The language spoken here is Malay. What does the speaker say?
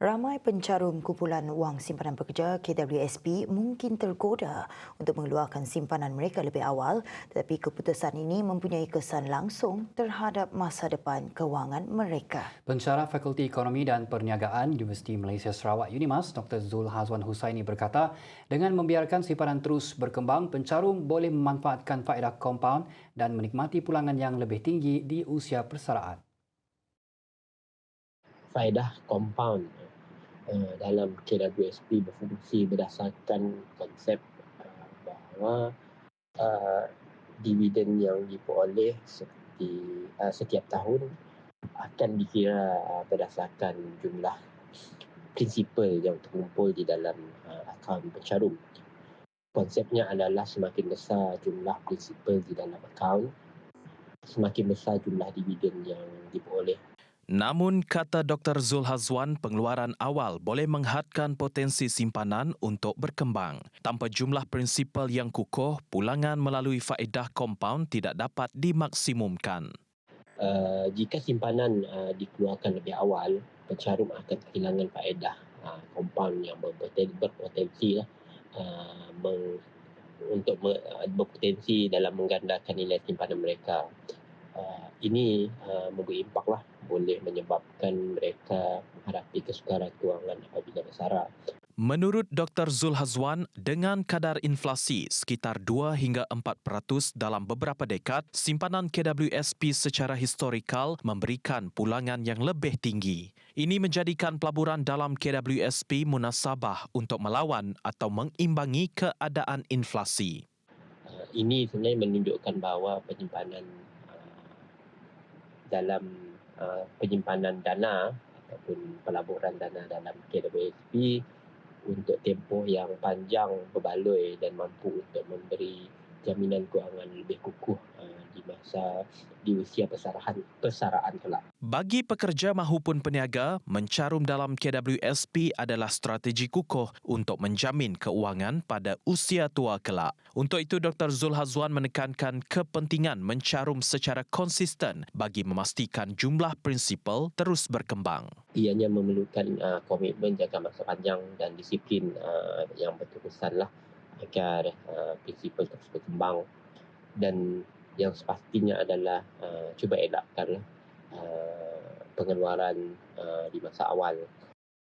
Ramai pencarum kumpulan wang simpanan pekerja KWSP mungkin tergoda untuk mengeluarkan simpanan mereka lebih awal tetapi keputusan ini mempunyai kesan langsung terhadap masa depan kewangan mereka. Pensyarah Fakulti Ekonomi dan Perniagaan Universiti Malaysia Sarawak UNIMAS Dr. Zul Hazwan Husaini berkata dengan membiarkan simpanan terus berkembang pencarum boleh memanfaatkan faedah kompaun dan menikmati pulangan yang lebih tinggi di usia persaraan. Faedah kompaun uh, dalam KWSP berfungsi berdasarkan konsep uh, bahawa uh, dividen yang diperoleh seperti uh, setiap tahun akan dikira uh, berdasarkan jumlah prinsipal yang terkumpul di dalam uh, akaun pencarum. Konsepnya adalah semakin besar jumlah prinsipal di dalam akaun, semakin besar jumlah dividen yang diperoleh Namun, kata Dr. Zul Hazwan, pengeluaran awal boleh menghadkan potensi simpanan untuk berkembang. Tanpa jumlah prinsipal yang kukuh, pulangan melalui faedah kompaun tidak dapat dimaksimumkan. Uh, jika simpanan uh, dikeluarkan lebih awal, pencarum akan kehilangan faedah uh, kompaun yang berpotensi, berpotensi uh, meng, untuk uh, berpotensi dalam menggandakan nilai simpanan mereka. Uh, ini uh, memberi impak lah boleh menyebabkan mereka menghadapi kesukaran kewangan apabila bersara. Menurut Dr. Zul Hazwan, dengan kadar inflasi sekitar 2 hingga 4% dalam beberapa dekad, simpanan KWSP secara historikal memberikan pulangan yang lebih tinggi. Ini menjadikan pelaburan dalam KWSP munasabah untuk melawan atau mengimbangi keadaan inflasi. Uh, ini sebenarnya menunjukkan bahawa penyimpanan dalam Uh, penyimpanan dana ataupun pelaburan dana dalam KWSP untuk tempoh yang panjang berbaloi dan mampu untuk memberi jaminan kewangan lebih kukuh uh, di masa di usia persaraan persaraan kelak. Bagi pekerja mahupun peniaga, mencarum dalam KWSP adalah strategi kukuh untuk menjamin keuangan pada usia tua kelak. Untuk itu Dr. Zul Hazwan menekankan kepentingan mencarum secara konsisten bagi memastikan jumlah prinsipal terus berkembang. Ianya memerlukan uh, komitmen jangka masa panjang dan disiplin uh, yang berterusan lah agar uh, prinsipal terus berkembang dan yang sepastinya adalah uh, cuba elakkan uh, pengeluaran uh, di masa awal